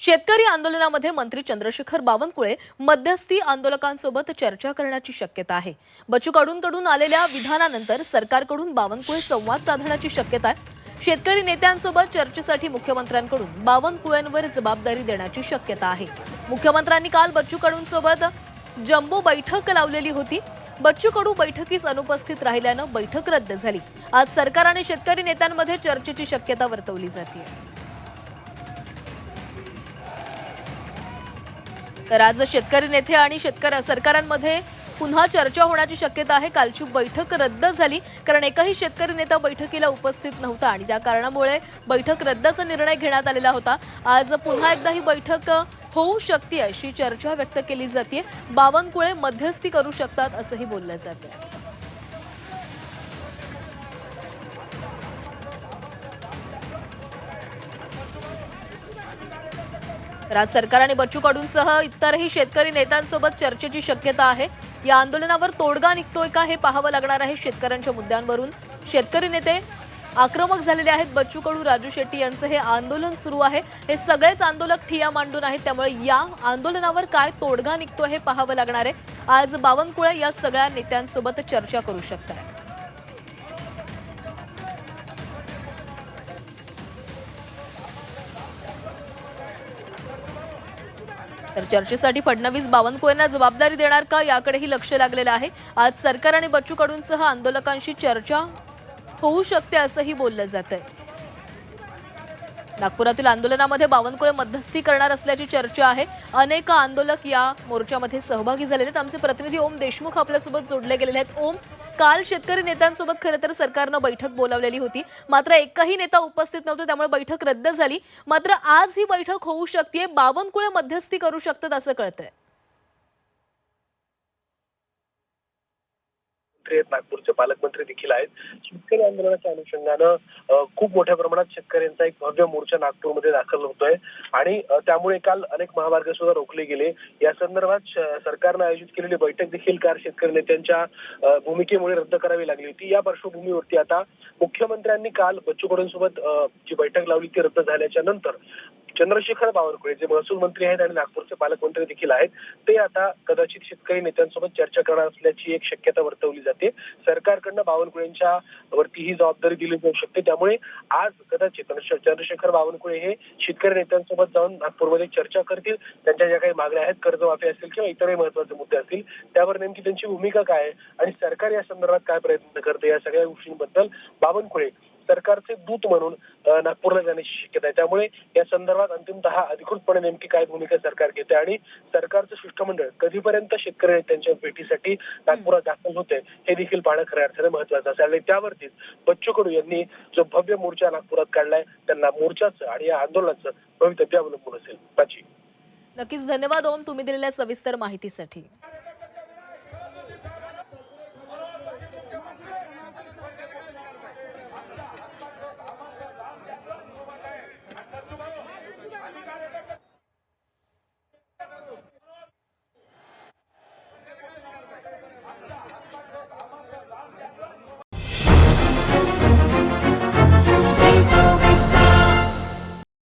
शेतकरी आंदोलनामध्ये मंत्री चंद्रशेखर बावनकुळे मध्यस्थी आंदोलकांसोबत चर्चा करण्याची शक्यता आहे. बच्चू कडूंकडून आलेल्या विधानानंतर सरकारकडून बावनकुळे संवाद साधण्याची शक्यता आहे. शेतकरी नेत्यांसोबत चर्चेसाठी मुख्यमंत्र्यांकडून बावनकुळ्यांवर जबाबदारी देण्याची शक्यता आहे. मुख्यमंत्र्यांनी काल बच्चू कडूंसोबत जम्बो बैठक लावलेली होती. बच्चू कडू बैठकीस अनुपस्थित राहिल्यानं बैठक रद्द झाली. आज सरकार आणि शेतकरी नेत्यांमध्ये चर्चेची शक्यता वर्तवली जाते तर आज शेतकरी नेते आणि शेतकरी सरकारांमध्ये पुन्हा चर्चा होण्याची शक्यता आहे. कालची बैठक रद्द झाली. कारण एकही शेतकरी नेता बैठकीला उपस्थित नव्हता आणि त्या कारणामुळे बैठक रद्दचा निर्णय घेण्यात आलेला होता. आज पुन्हा एकदा ही बैठक होऊ शकते अशी चर्चा व्यक्त केली जाते बावनकुळे मध्यस्थी करू शकतात असंही बोललं जातं राज्य सरकार आणि बच्चू कडूंसह इतरही शेतकरी नेत्यांसोबत चर्चेची शक्यता आहे. या आंदोलनावर तोडगा निघतोय का हे पाहावं लागणार आहे शेतकऱ्यांच्या मुद्द्यांवरून. शेतकरी नेते आक्रमक झालेले आहेत. बच्चू कडू राजू शेट्टी यांचं हे आंदोलन सुरू आहे. हे सगळेच आंदोलक ठिया मांडून आहेत. त्यामुळे या आंदोलनावर काय तोडगा निघतोय हे पाहावं लागणार आहे. आज बावनकुळे या सगळ्या नेत्यांसोबत चर्चा करू शकतात तर चर्चेसाठी फडणवीस बावनकुळेंना जबाबदारी देणार का याकडेही लक्ष लागलेलं आहे. आज सरकार आणि बच्चू कडूंसह आंदोलकांशी चर्चा होऊ शकते असंही बोललं जात आहे नागपुरातील आंदोलनामध्ये बावनकुळे मध्यस्थी करणार असल्याची चर्चा आहे. अनेक आंदोलक या मोर्चामध्ये सहभागी झालेले आहेत. आमचे प्रतिनिधी ओम देशमुख आपल्यासोबत जोडले गेलेले आहेत. ओम काल शेतकरी नेत्यांसोबत खरं तर सरकारनं बैठक बोलावलेली होती. मात्र एकही नेता उपस्थित नव्हता त्यामुळे बैठक रद्द झाली. मात्र आज ही बैठक होऊ शकते बावनकुळे मध्यस्थी करू शकतात असं कळतंय. मंत्री आहेत. नागपूरचे पालकमंत्री देखील आहेत. शेतकरी आंदोलनाच्या अनुषंगानं खूप मोठ्या प्रमाणात शेतकऱ्यांचा एक भव्य मोर्चा नागपूरमध्ये दाखल होतोय. आणि त्यामुळे काल अनेक महामार्ग सुद्धा रोखले गेले. या संदर्भात सरकारनं आयोजित केलेली बैठक देखील काल शेतकरी नेत्यांच्या भूमिकेमुळे रद्द करावी लागली होती. या पार्श्वभूमीवरती आता मुख्यमंत्र्यांनी काल बच्चू कडूंसोबत जी बैठक लावली ती रद्द झाल्याच्यानंतर चंद्रशेखर बावनकुळे जे महसूल मंत्री आहेत आणि नागपूरचे पालकमंत्री देखील आहेत ते आता कदाचित शेतकरी नेत्यांसोबत चर्चा करणार असल्याची एक शक्यता वर्तवली जाते. सरकारकडनं बावनकुळेंच्या वरती ही जबाबदारी दिली जाऊ शकते. त्यामुळे आज कदाचित चंद्रशेखर बावनकुळे हे शेतकरी नेत्यांसोबत जाऊन नागपूरमध्ये चर्चा करतील. त्यांच्या ज्या काही मागण्या आहेत कर्जमाफी असतील किंवा इतरही महत्त्वाचे मुद्दे असतील त्यावर नेमकी त्यांची भूमिका काय आहे आणि सरकार या संदर्भात काय प्रयत्न करते या सगळ्या गोष्टींबद्दल बावनकुळे सरकारचे दूत म्हणून नागपूरला जाण्याची शक्यता आहे. त्यामुळे या संदर्भात अंतिमतः अधिकृतपणे नेमकी काय भूमिका सरकार घेते आणि सरकारचं शिष्टमंडळ कधीपर्यंत शेतकरी नेत्यांच्या भेटीसाठी नागपुरात दाखल होते हे देखील पाहणं खऱ्या अर्थाने महत्वाचं असेल. आणि त्यावरतीच बच्चू कडू यांनी जो भव्य मोर्चा नागपुरात काढलाय त्यांना मोर्चाचं आणि या आंदोलनाचं भवितव्य अवलंबून असेल. प्राची. नक्कीच धन्यवाद ओम तुम्ही दिलेल्या सविस्तर माहितीसाठी.